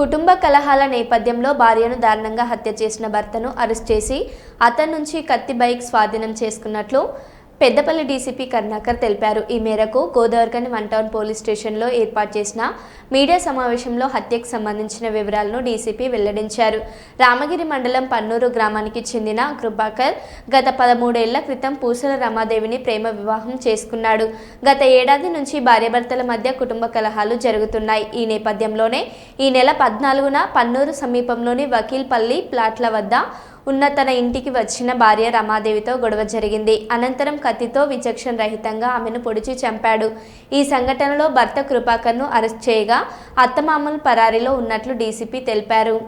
కుటుంబ కలహాల నేపథ్యంలో భార్యను దారుణంగా హత్య చేసిన భర్తను అరెస్ట్ చేసి అతని నుంచి కత్తి బైక్ స్వాధీనం చేసుకున్నట్లు పెద్దపల్లి డీసీపీ కరుణాకర్ తెలిపారు. ఈ మేరకు గోదావరికని వన్ టౌన్ పోలీస్ స్టేషన్లో ఏర్పాటు చేసిన మీడియా సమావేశంలో హత్యకు సంబంధించిన వివరాలను డీసీపీ వెల్లడించారు. రామగిరి మండలం పన్నూరు గ్రామానికి చెందిన కృపాకర్ గత పదమూడేళ్ళ క్రితం పూసల రమాదేవిని ప్రేమ వివాహం చేసుకున్నాడు. గత ఏడాది నుంచి భార్యాభర్తల మధ్య కుటుంబ కలహాలు జరుగుతున్నాయి. ఈ నేపథ్యంలోనే ఈ నెల పద్నాలుగున పన్నూరు సమీపంలోని వకీల్పల్లి ప్లాట్ల వద్ద ఉన్న తన ఇంటికి వచ్చిన భార్య రమాదేవితో గొడవ జరిగింది. అనంతరం కత్తితో విచక్షణ రహితంగా ఆమెను పొడిచి చంపాడు. ఈ సంఘటనలో భర్త కృపాకర్ను అరెస్ట్ చేయగా అత్తమామలు పరారీలో ఉన్నట్లు డీసీపీ తెలిపారు.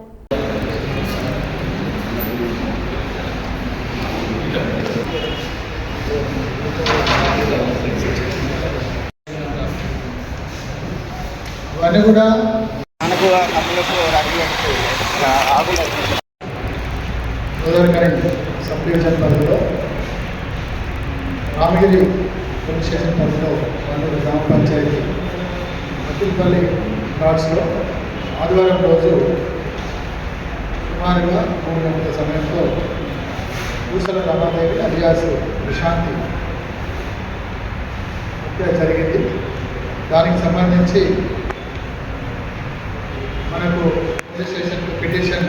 కూడా మనకు అప్పులకు రాజకీయాలకు ఆగులు గోదావరి కరెంట్ సబ్ డివిజన్ పరిధిలో రామగిరి పోలీస్ స్టేషన్ పరిధిలో పన్నెండు గ్రామ పంచాయతీ అతిపల్లి ప్లాట్స్లో ఆదివారం రోజు సుమారుగా మూడు గంటల సమయంలో పూసల రమాదేవి అలియాస్ విశాంతి హత్య జరిగింది. దానికి సంబంధించి మనకు పోలీస్ స్టేషన్కు పిటిషన్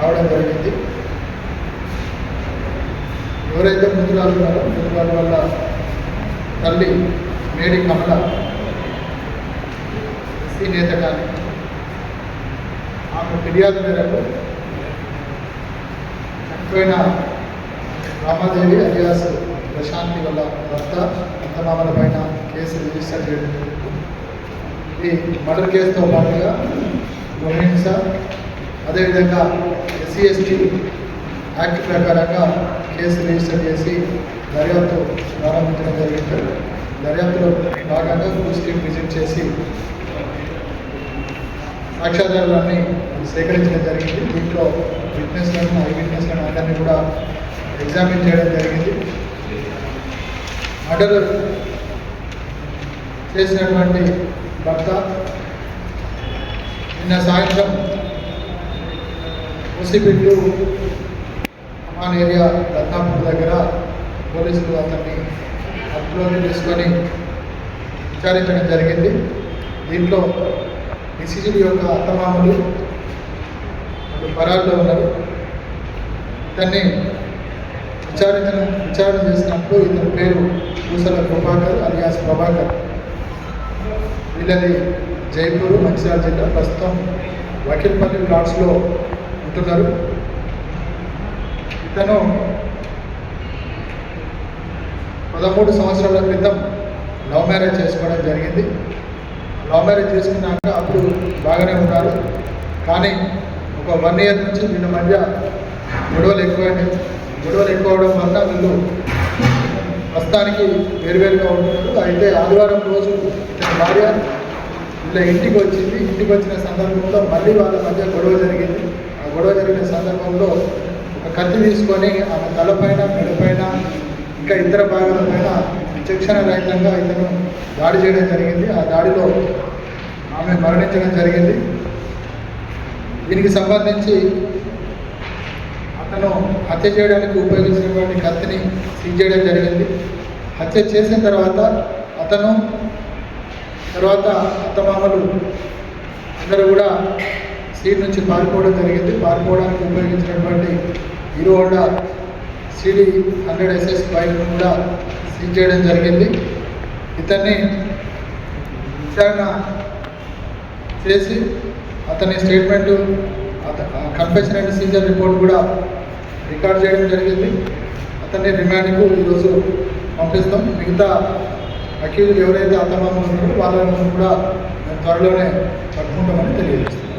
రావడం జరిగింది. ఎవరైతే మృతురాలు ఉన్నారో మృతురాలు వల్ల తల్లి మేడి కమల నేత కానీ ఆమె ఫిర్యాదు మేరకు చనిపోయిన రామాదేవి అలియాస్ ప్రశాంతి వల్ల భర్త అత్తమామల పైన కేసు రిజిస్టర్ చేయడం జరిగింది ఇది మర్డర్ కేసుతో పాటుగా గృహహింస అదేవిధంగా ఎస్సీ ఎస్టీ యాక్ట్ ప్రకారంగా కేసు రిజిస్టర్ చేసి దర్యాప్తు ప్రారంభించడం జరిగింది. దర్యాప్తులో భాగంగా స్ట్రీట్ విజిట్ చేసి సాక్ష్యాధారాలన్నీ సేకరించడం జరిగింది. దీంట్లో విట్నెస్లను ఐ విట్నెస్లను అందరినీ కూడా ఎగ్జామిన్ చేయడం జరిగింది. మర్డర్ చేసినటువంటి భర్త నిన్న సాయంత్రం మూసిపిల్లు అమాన్ ఏరియా రత్నాపూర్ దగ్గర పోలీసులు అతన్ని అదుపులోకి తీసుకొని విచారించడం జరిగింది. దీంట్లో డిసిజుడి యొక్క అత్తమామలు పరాల్లో ఉన్నారు. ఇతన్ని విచారించిన విచారణ చేసినప్పుడు ఇతని పేరు పూసల ప్రభాకర్ అలియాస్ ప్రభాకర్. వీళ్ళది జైపూర్ మంచిర్యాల జిల్లా. ప్రస్తుతం వకీల్పల్లి ప్లాట్స్లో ఉంటున్నారు ఇతను పదమూడు సంవత్సరాల క్రితం లవ్ మ్యారేజ్ చేసుకోవడం జరిగింది. లవ్ మ్యారేజ్ చేసుకున్నాక అప్పుడు బాగానే ఉన్నారు. కానీ ఒక వన్ ఇయర్ నుంచి వీళ్ళ మధ్య గొడవలు ఎక్కువైనాయి. గొడవలు ఎక్కువ అవడం వల్ల వీళ్ళు ప్రస్తుతానికి వేరువేరుగా ఉంటున్నారు. అయితే ఆదివారం రోజు ఇతని భార్య వీళ్ళ ఇంటికి వచ్చింది. ఇంటికి వచ్చిన సందర్భంలో మళ్ళీ వాళ్ళ మధ్య గొడవ జరిగింది. సందర్భంలో ఒక కత్తి తీసుకొని ఆమె తలపైన మెడపైన ఇంకా ఇతర భాగాల పైన విచక్షణ రహితంగా ఇతను దాడి చేయడం జరిగింది. ఆ దాడిలో ఆమె మరణించడం జరిగింది. దీనికి సంబంధించి అతను హత్య చేయడానికి ఉపయోగించినటువంటి కత్తిని సీజ్ చేయడం జరిగింది. హత్య చేసిన తర్వాత అతను తర్వాత అత్తమామలు అందరూ కూడా సీట్ నుంచి పారిపోవడం జరిగింది. పారిపోవడానికి ఉపయోగించినటువంటి Hero Honda CD hundred SS bike కూడా సీజ్ చేయడం జరిగింది. ఇతన్ని విచారణ చేసి అతని statement confession and seizure report కూడా రికార్డ్ చేయడం జరిగింది. అతన్ని రిమాండ్కు ఈరోజు పంపిస్తాం. మిగతా అక్యూజ్ ఎవరైతే అతను ఉన్నారో వాళ్ళని కూడా మేము త్వరలోనే పట్టుకుంటామని తెలియజేస్తాం